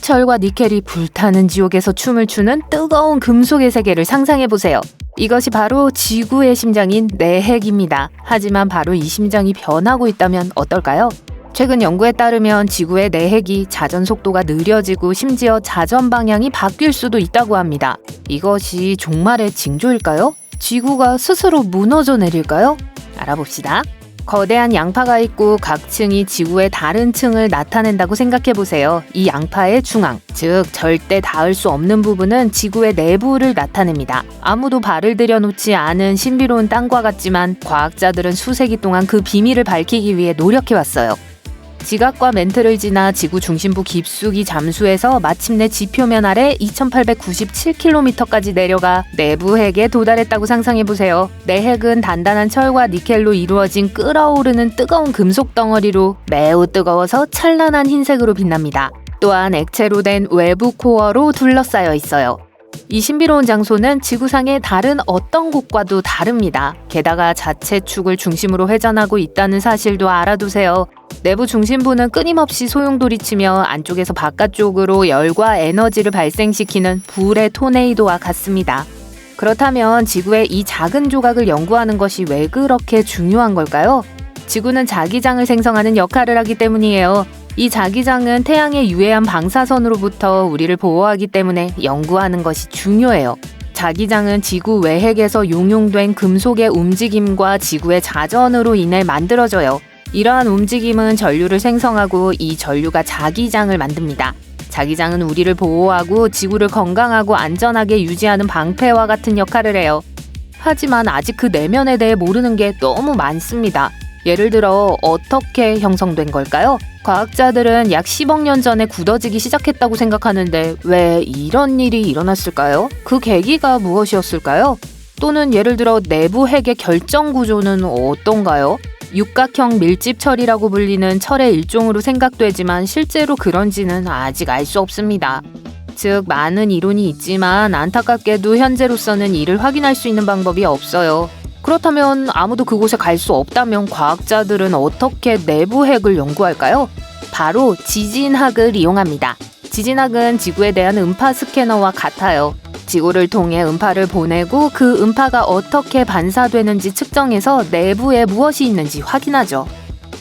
철과 니켈이 불타는 지옥에서 춤을 추는 뜨거운 금속의 세계를 상상해 보세요. 이것이 바로 지구의 심장인 내핵입니다. 하지만 바로 이 심장이 변하고 있다면 어떨까요? 최근 연구에 따르면 지구의 내핵이 자전 속도가 느려지고 심지어 자전 방향이 바뀔 수도 있다고 합니다. 이것이 종말의 징조일까요? 지구가 스스로 무너져 내릴까요? 알아봅시다. 거대한 양파가 있고 각 층이 지구의 다른 층을 나타낸다고 생각해 보세요. 이 양파의 중앙, 즉 절대 닿을 수 없는 부분은 지구의 내부를 나타냅니다. 아무도 발을 들여놓지 않은 신비로운 땅과 같지만 과학자들은 수세기 동안 그 비밀을 밝히기 위해 노력해 왔어요. 지각과 멘트를 지나 지구 중심부 깊숙이 잠수해서 마침내 지표면 아래 2897km까지 내려가 내부 핵에 도달했다고 상상해 보세요. 내 핵은 단단한 철과 니켈로 이루어진 끓어오르는 뜨거운 금속 덩어리로 매우 뜨거워서 찬란한 흰색으로 빛납니다. 또한 액체로 된 외부 코어로 둘러싸여 있어요. 이 신비로운 장소는 지구상의 다른 어떤 곳과도 다릅니다. 게다가 자체 축을 중심으로 회전하고 있다는 사실도 알아두세요. 내부 중심부는 끊임없이 소용돌이치며 안쪽에서 바깥쪽으로 열과 에너지를 발생시키는 불의 토네이도와 같습니다. 그렇다면 지구의 이 작은 조각을 연구하는 것이 왜 그렇게 중요한 걸까요? 지구는 자기장을 생성하는 역할을 하기 때문이에요. 이 자기장은 태양의 유해한 방사선으로부터 우리를 보호하기 때문에 연구하는 것이 중요해요. 자기장은 지구 외핵에서 용용된 금속의 움직임과 지구의 자전으로 인해 만들어져요. 이러한 움직임은 전류를 생성하고 이 전류가 자기장을 만듭니다. 자기장은 우리를 보호하고 지구를 건강하고 안전하게 유지하는 방패와 같은 역할을 해요. 하지만 아직 그 내면에 대해 모르는 게 너무 많습니다. 예를 들어 어떻게 형성된 걸까요? 과학자들은 약 10억 년 전에 굳어지기 시작했다고 생각하는데 왜 이런 일이 일어났을까요? 그 계기가 무엇이었을까요? 또는 예를 들어 내부 핵의 결정 구조는 어떤가요? 육각형 밀집 철이라고 불리는 철의 일종으로 생각되지만 실제로 그런지는 아직 알 수 없습니다. 즉 많은 이론이 있지만 안타깝게도 현재로서는 이를 확인할 수 있는 방법이 없어요. 그렇다면 아무도 그곳에 갈 수 없다면 과학자들은 어떻게 내부 핵을 연구할까요? 바로 지진학을 이용합니다. 지진학은 지구에 대한 음파 스캐너와 같아요. 지구를 통해 음파를 보내고 그 음파가 어떻게 반사되는지 측정해서 내부에 무엇이 있는지 확인하죠.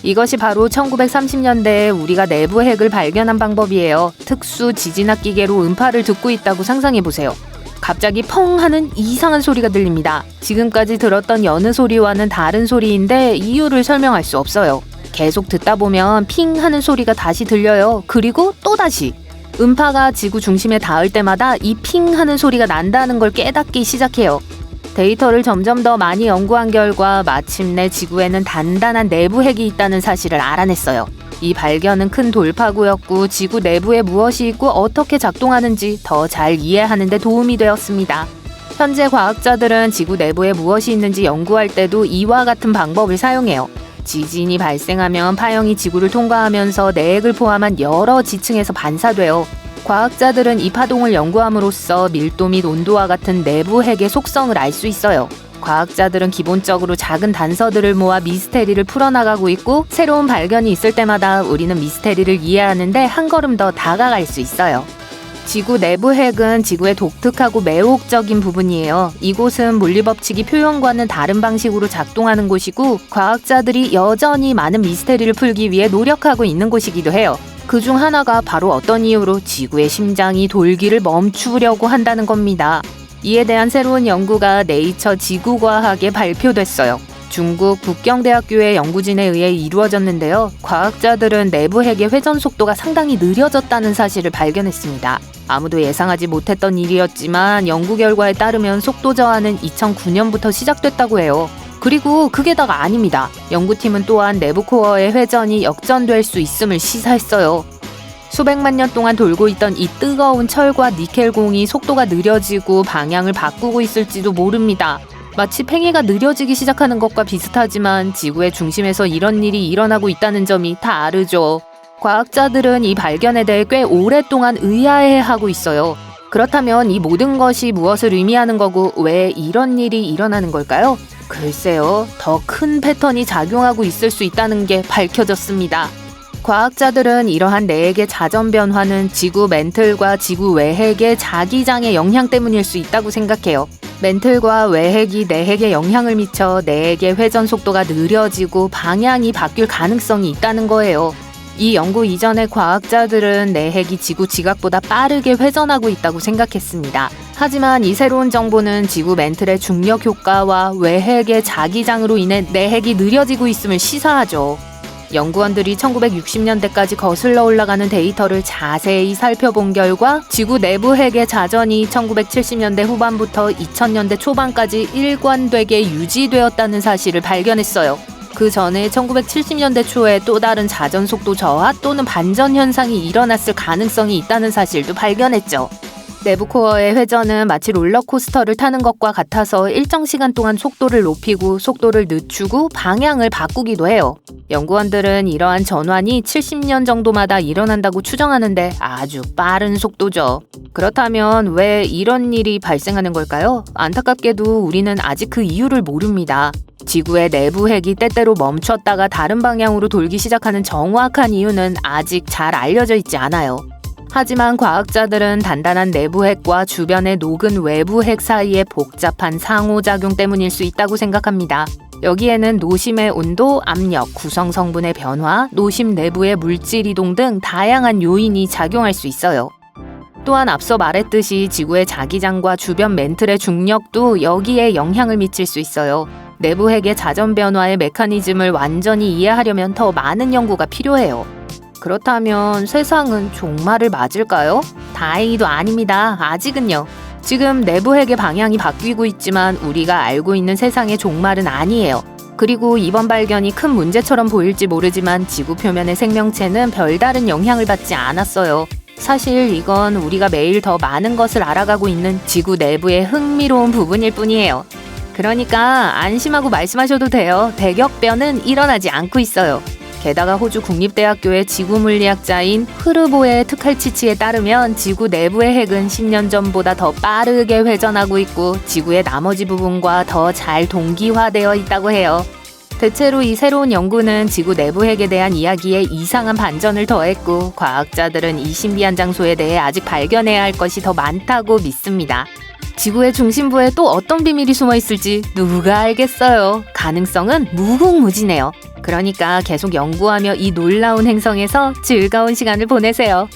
이것이 바로 1930년대에 우리가 내부 핵을 발견한 방법이에요. 특수 지진학 기계로 음파를 듣고 있다고 상상해 보세요. 갑자기 펑 하는 이상한 소리가 들립니다. 지금까지 들었던 여느 소리와는 다른 소리인데 이유를 설명할 수 없어요. 계속 듣다 보면 핑 하는 소리가 다시 들려요. 그리고 또 다시. 음파가 지구 중심에 닿을 때마다 이 핑 하는 소리가 난다는 걸 깨닫기 시작해요. 데이터를 점점 더 많이 연구한 결과 마침내 지구에는 단단한 내부 핵이 있다는 사실을 알아냈어요. 이 발견은 큰 돌파구였고 지구 내부에 무엇이 있고 어떻게 작동하는지 더 잘 이해하는 데 도움이 되었습니다. 현재 과학자들은 지구 내부에 무엇이 있는지 연구할 때도 이와 같은 방법을 사용해요. 지진이 발생하면 파형이 지구를 통과하면서 내핵을 포함한 여러 지층에서 반사돼요. 과학자들은 이 파동을 연구함으로써 밀도 및 온도와 같은 내부 핵의 속성을 알 수 있어요. 과학자들은 기본적으로 작은 단서들을 모아 미스테리를 풀어나가고 있고 새로운 발견이 있을 때마다 우리는 미스테리를 이해하는데 한 걸음 더 다가갈 수 있어요. 지구 내부 핵은 지구의 독특하고 매혹적인 부분이에요. 이곳은 물리법칙이 표현과는 다른 방식으로 작동하는 곳이고 과학자들이 여전히 많은 미스테리를 풀기 위해 노력하고 있는 곳이기도 해요. 그 중 하나가 바로 어떤 이유로 지구의 심장이 돌기를 멈추려고 한다는 겁니다. 이에 대한 새로운 연구가 네이처 지구과학에 발표됐어요. 중국 북경대학교의 연구진에 의해 이루어졌는데요. 과학자들은 내부 핵의 회전 속도가 상당히 느려졌다는 사실을 발견했습니다. 아무도 예상하지 못했던 일이었지만 연구 결과에 따르면 속도 저하는 2009년부터 시작됐다고 해요. 그리고 그게 다가 아닙니다. 연구팀은 또한 내부 코어의 회전이 역전될 수 있음을 시사했어요. 수백만 년 동안 돌고 있던 이 뜨거운 철과 니켈 공이 속도가 느려지고 방향을 바꾸고 있을지도 모릅니다. 마치 팽이가 느려지기 시작하는 것과 비슷하지만 지구의 중심에서 이런 일이 일어나고 있다는 점이 다르죠. 과학자들은 이 발견에 대해 꽤 오랫동안 의아해하고 있어요. 그렇다면 이 모든 것이 무엇을 의미하는 거고 왜 이런 일이 일어나는 걸까요? 글쎄요, 더 큰 패턴이 작용하고 있을 수 있다는 게 밝혀졌습니다. 과학자들은 이러한 내핵의 자전 변화는 지구 멘틀과 지구 외핵의 자기장의 영향 때문일 수 있다고 생각해요. 멘틀과 외핵이 내핵에 영향을 미쳐 내핵의 회전 속도가 느려지고 방향이 바뀔 가능성이 있다는 거예요. 이 연구 이전에 과학자들은 내핵이 지구 지각보다 빠르게 회전하고 있다고 생각했습니다. 하지만 이 새로운 정보는 지구 멘틀의 중력 효과와 외핵의 자기장으로 인해 내핵이 느려지고 있음을 시사하죠. 연구원들이 1960년대까지 거슬러 올라가는 데이터를 자세히 살펴본 결과 지구 내부 핵의 자전이 1970년대 후반부터 2000년대 초반까지 일관되게 유지되었다는 사실을 발견했어요. 그 전에 1970년대 초에 또 다른 자전 속도 저하 또는 반전 현상이 일어났을 가능성이 있다는 사실도 발견했죠. 내부 코어의 회전은 마치 롤러코스터를 타는 것과 같아서 일정 시간 동안 속도를 높이고 속도를 늦추고 방향을 바꾸기도 해요. 연구원들은 이러한 전환이 70년 정도마다 일어난다고 추정하는데 아주 빠른 속도죠. 그렇다면 왜 이런 일이 발생하는 걸까요? 안타깝게도 우리는 아직 그 이유를 모릅니다. 지구의 내부 핵이 때때로 멈췄다가 다른 방향으로 돌기 시작하는 정확한 이유는 아직 잘 알려져 있지 않아요. 하지만 과학자들은 단단한 내부 핵과 주변의 녹은 외부 핵 사이의 복잡한 상호작용 때문일 수 있다고 생각합니다. 여기에는 노심의 온도, 압력, 구성 성분의 변화, 노심 내부의 물질 이동 등 다양한 요인이 작용할 수 있어요. 또한 앞서 말했듯이 지구의 자기장과 주변 멘틀의 중력도 여기에 영향을 미칠 수 있어요. 내부 핵의 자전 변화의 메커니즘을 완전히 이해하려면 더 많은 연구가 필요해요. 그렇다면 세상은 종말을 맞을까요? 다행히도 아닙니다. 아직은요. 지금 내부 핵의 방향이 바뀌고 있지만 우리가 알고 있는 세상의 종말은 아니에요. 그리고 이번 발견이 큰 문제처럼 보일지 모르지만 지구 표면의 생명체는 별다른 영향을 받지 않았어요. 사실 이건 우리가 매일 더 많은 것을 알아가고 있는 지구 내부의 흥미로운 부분일 뿐이에요. 그러니까 안심하고 말씀하셔도 돼요. 대격변은 일어나지 않고 있어요. 게다가 호주 국립대학교의 지구물리학자인 흐르보의 트칼치치에 따르면 지구 내부의 핵은 10년 전보다 더 빠르게 회전하고 있고 지구의 나머지 부분과 더 잘 동기화되어 있다고 해요. 대체로 이 새로운 연구는 지구 내부 핵에 대한 이야기에 이상한 반전을 더했고 과학자들은 이 신비한 장소에 대해 아직 발견해야 할 것이 더 많다고 믿습니다. 지구의 중심부에 또 어떤 비밀이 숨어 있을지 누가 알겠어요. 가능성은 무궁무진해요. 그러니까 계속 연구하며 이 놀라운 행성에서 즐거운 시간을 보내세요.